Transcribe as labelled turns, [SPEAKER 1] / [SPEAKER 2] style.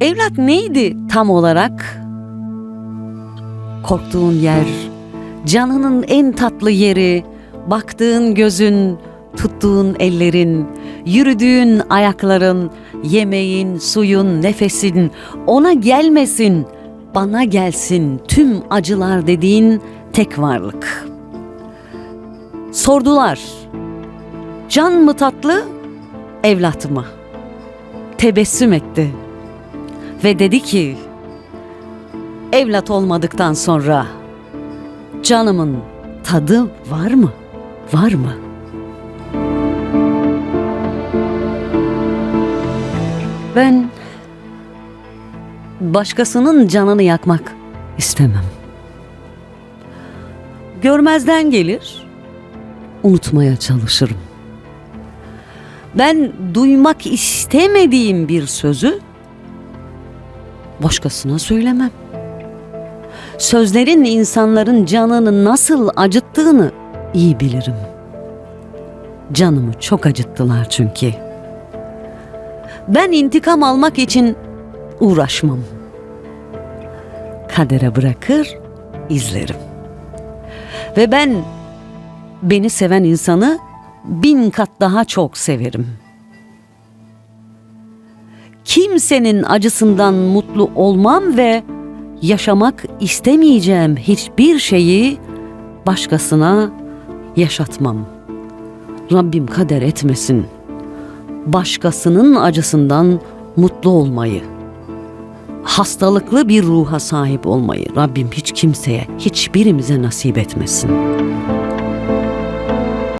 [SPEAKER 1] Evlat neydi tam olarak? Korktuğun yer, canının en tatlı yeri, baktığın gözün, tuttuğun ellerin, yürüdüğün ayakların, yemeğin, suyun, nefesin, ona gelmesin, bana gelsin tüm acılar dediğin tek varlık. Sordular, can mı tatlı, evlat mı? Tebessüm etti ve dedi ki, evlat olmadıktan sonra canımın tadı var mı? Var mı? Ben başkasının canını yakmak istemem. Görmezden gelir, unutmaya çalışırım. Ben duymak istemediğim bir sözü başkasına söylemem. Sözlerin insanların canını nasıl acıttığını iyi bilirim. Canımı çok acıttılar çünkü. Ben intikam almak için uğraşmam. Kadere bırakır, izlerim. Ve ben beni seven insanı bin kat daha çok severim. Kimsenin acısından mutlu olmam ve yaşamak istemeyeceğim hiçbir şeyi başkasına yaşatmam. Rabbim kader etmesin. Başkasının acısından mutlu olmayı, hastalıklı bir ruha sahip olmayı Rabbim hiç kimseye, hiçbirimize nasip etmesin.